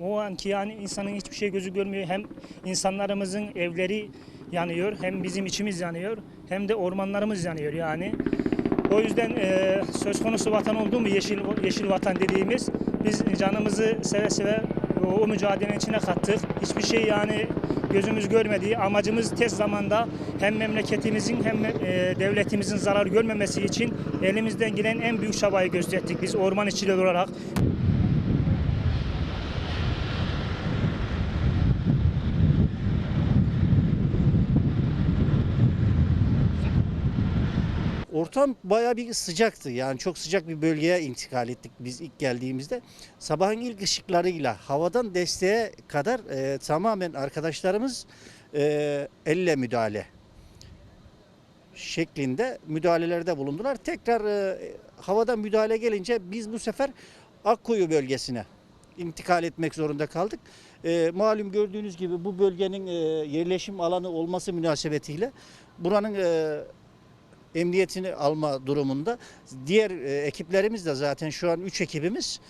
O anki yani insanın hiçbir şey gözü görmüyor. Hem insanlarımızın evleri yanıyor, hem bizim içimiz yanıyor, hem de ormanlarımız yanıyor yani. O yüzden e, söz konusu vatan oldu mu yeşil yeşil vatan dediğimiz biz canımızı seve seve o, o mücadelenin içine kattık. Hiçbir şey yani gözümüz görmediği amacımız tez zamanda hem memleketimizin hem e, devletimizin zarar görmemesi için elimizden gelen en büyük çabayı gösterdik biz orman işçileri olarak. Ortam bayağı bir sıcaktı. Yani çok sıcak bir bölgeye intikal ettik biz ilk geldiğimizde. Sabahın ilk ışıklarıyla havadan desteğe kadar e, tamamen arkadaşlarımız e, elle müdahale şeklinde müdahalelerde bulundular. Tekrar e, havadan müdahale gelince biz bu sefer Akkuyu bölgesine intikal etmek zorunda kaldık. E, malum gördüğünüz gibi bu bölgenin e, yerleşim alanı olması münasebetiyle buranın e, emniyetini alma durumunda. Diğer e, ekiplerimiz de zaten şu an 3 ekibimiz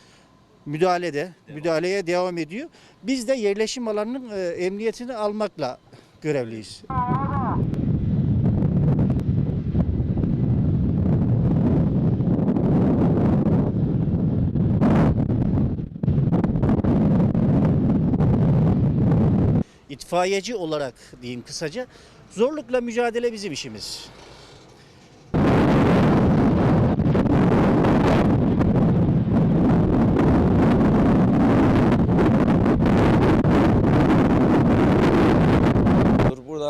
müdahalede, müdahaleye devam ediyor. Biz de yerleşim alanının e, emniyetini almakla görevliyiz. İtfaiyeci olarak diyeyim kısaca zorlukla mücadele bizim işimiz.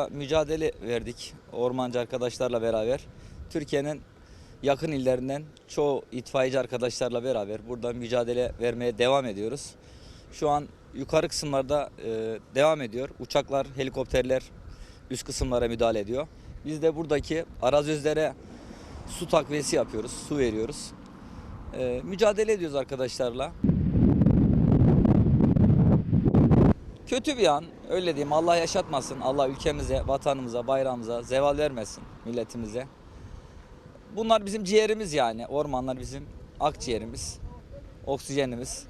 Burada mücadele verdik ormancı arkadaşlarla beraber. Türkiye'nin yakın illerinden çoğu itfaiyeci arkadaşlarla beraber burada mücadele vermeye devam ediyoruz. Şu an yukarı kısımlarda e, devam ediyor. Uçaklar, helikopterler üst kısımlara müdahale ediyor. Biz de buradaki arazözlere su takviyesi yapıyoruz, su veriyoruz. E, mücadele ediyoruz arkadaşlarla. Kötü bir an öyle diyeyim Allah yaşatmasın. Allah ülkemize, vatanımıza, bayrağımıza zeval vermesin milletimize. Bunlar bizim ciğerimiz yani. Ormanlar bizim akciğerimiz, oksijenimiz.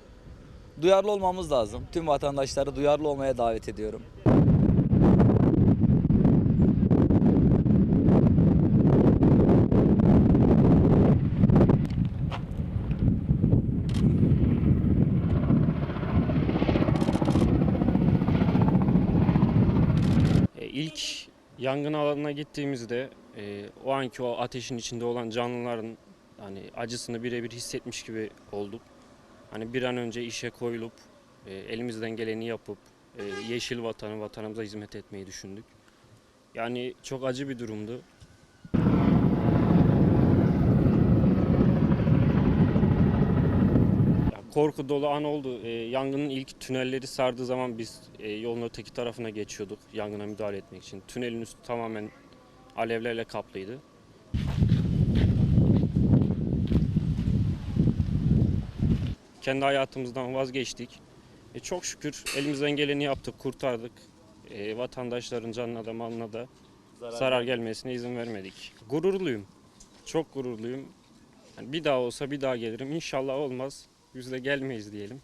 Duyarlı olmamız lazım. Tüm vatandaşları duyarlı olmaya davet ediyorum. İlk yangın alanına gittiğimizde e, o anki o ateşin içinde olan canlıların hani acısını birebir hissetmiş gibi olduk. Hani bir an önce işe koyulup e, elimizden geleni yapıp e, yeşil vatanı vatanımıza hizmet etmeyi düşündük. Yani çok acı bir durumdu. Korku dolu an oldu. E, yangının ilk tünelleri sardığı zaman biz e, yolun öteki tarafına geçiyorduk yangına müdahale etmek için. Tünelin üstü tamamen alevlerle kaplıydı. Kendi hayatımızdan vazgeçtik. E, çok şükür elimizden geleni yaptık, kurtardık. E, vatandaşların canına da malına da zarar, gelmesine izin vermedik. Gururluyum. Çok gururluyum. Yani bir daha olsa bir daha gelirim. İnşallah olmaz. De gelmeyiz diyelim.